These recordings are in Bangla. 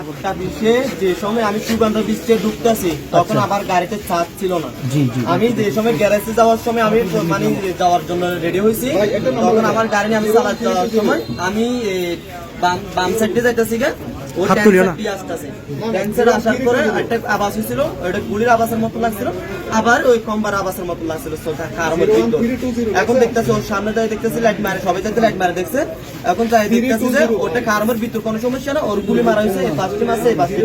আটটা বিশে যে সময় আমি সুগন্ধ বৃষ্টি ঢুকতেছি তখন আমার গাড়িতে চার্জ ছিল না। জি, জি। আমি যে সময় গ্যারেজে যাওয়ার সময় আমি মানে যাওয়ার জন্য রেডি হয়েছি। তখন আমার গাড়ি নিয়ে আমি চালাতে যাওয়ার সময় আমি বাম সাইডে যাইতেছি গে আসার পরে একটা আওয়াজ হয়েছিল ওইটা গুলির আওয়াজের মতো লাগছিল। আবার ওই কম্বার আওয়াজের মতো লাগছিল এখন দেখতেছি ওর সামনে যাই দেখতেছি লাইট মারে, সবাই যাতে লাইট মারে, দেখছে? এখন যাই দেখতেছি যে ওটা কারমের ভিতর কোনো সমস্যা না, ওর গুলি মারা হয়েছে, এই পাঁচটি মাসে এই পাঁচটি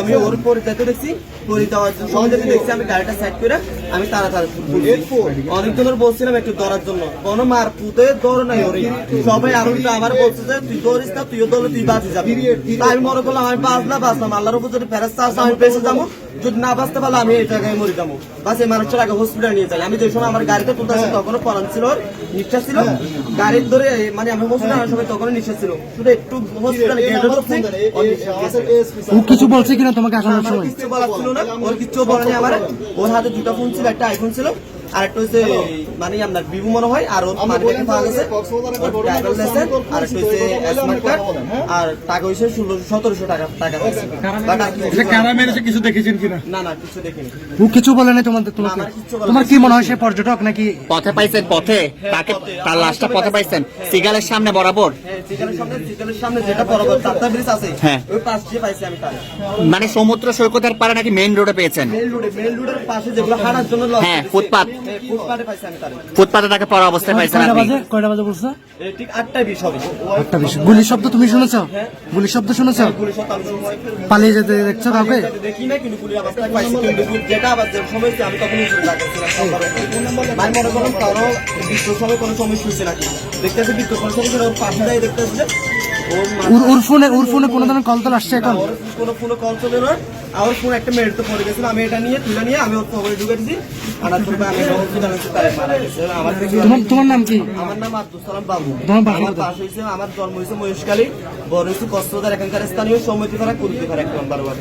আমি ওর পরে যেতে দেখছি পরে যেতে দেখছি, আমি গাড়িটা সাইড করে আমি তাড়াতাড়ি বলছিলাম একটু দৌড়ার জন্য। কোনো মার পুতে দৌড় নাই সবাই আর আবার বলছে যে, তুই দৌড়িস না, তুইও দৌড়লে তুই বাঁচি যাবি। আমি মনে করলাম, আমি বাঁচলাম বাঁচলাম। আল্লাহর উপর যদি ফেরত আসে, আমি বেঁচে যাব। যদি না বাঁচতে পারলে আমি এই জায়গায় মরে যাব। বাস বাসে মানুষটার আগে হসপিটাল নিয়ে যাই আমি যে সময় আমার গাড়িতে তুলতে আসি তখনও পরান ছিল নিঃশ্বাস ছিল। গাড়ির ধরে মানে আমি হসপিটাল আনার সময় তখনও নিঃশ্বাস ছিল। শুধু একটু হসপিটালে গেছে। ও কিছু বলছে কিনা তোমাকে আসানোর সময়? কিছু ছিল না। ওর কিছু বলেনি আমার। ওর হাতে দুটো ফোন ছিল একটা আইফোন ছিল। আর একটা হচ্ছে মানে আপনার ভিভো মনে হয় আর মার্কেটে পাওয়া গেছে ড্রাইভার লাইসেন্স আর একটা হচ্ছে স্মার্ট কার্ড আর টাকা হয়েছে ষোলোশো সতেরোশো টাকা টাকা কিছু দেখেছেন কিনা? না না কিছু দেখিনি। ও কিছু বলে নাই তোমাদের তোমাকে আমার কিচ্ছু বলে তোমার কি মনে হয় সে পর্যটক নাকি পথে পাইছেন পথে। তাকে। তার লাশটা পথে পাইছেন। সিগালের সামনে বরাবর। হ্যাঁ সিগারের সামনে সিগারের সামনে যেটা বরাবর চারটা ব্রিজ আছে হ্যাঁ। ওই পাশ দিয়ে পাইছি আমি তার মানে সমুদ্র সৈকতের পারে নাকি মেইন রোডে পেয়েছেন? মেল রোডে মেল রোডের পাশে যেগুলো হাঁটার জন্য লস হ্যাঁ, ফুটপাত। হ্যাঁ, তাকে পড়া অবস্থায় পাইছেন কয়টা আপনি? কয়টা বাজে বলছে? ঠিক আটটায় বিশ হবে। একটা বেশি। গুলির শব্দ তুমি শুনেছ? গুলির শব্দ শুনেছ? পালিয়ে যেতে দেখছ কাউকে? দেখি না কিন্তু পাইছি। যেটা আবার যে সময় আমি মনে কারও বিদ্যুৎ সময় কোনো সমস্যা হচ্ছে নাকি? দেখতেছি বিদ্যুৎ কোনো সমস্যা পাশে দাঁড়িয়ে দেখতেছি যে ওর মাথা- ওর- ওর ফোনে ওর ফোনে কোনো ধরনের কল তল আসছে এখন? ওর কোনো কল চলে না আমার ফোন একটা মেরিট তো পড়ে গেছিল। আমি এটা নিয়ে তুলে নিয়ে আমি ওর পকেটে ঢুকে দিছি। আনার পর আমি হসপিটালে তাই মারা গেছে। আমার তোমার তোমার নাম কি? আমার নাম আব্দুল সালাম বাবু। তোমার বাসা আমার? বাসা হয়েছে আমার জন্ম হয়েছে মহেশকালী বড় হয়েছে কষ্টদার এখানকার স্থানীয় সমিতি পাড়া কুলতি পাড়া এক নম্বর ওয়ার্ড।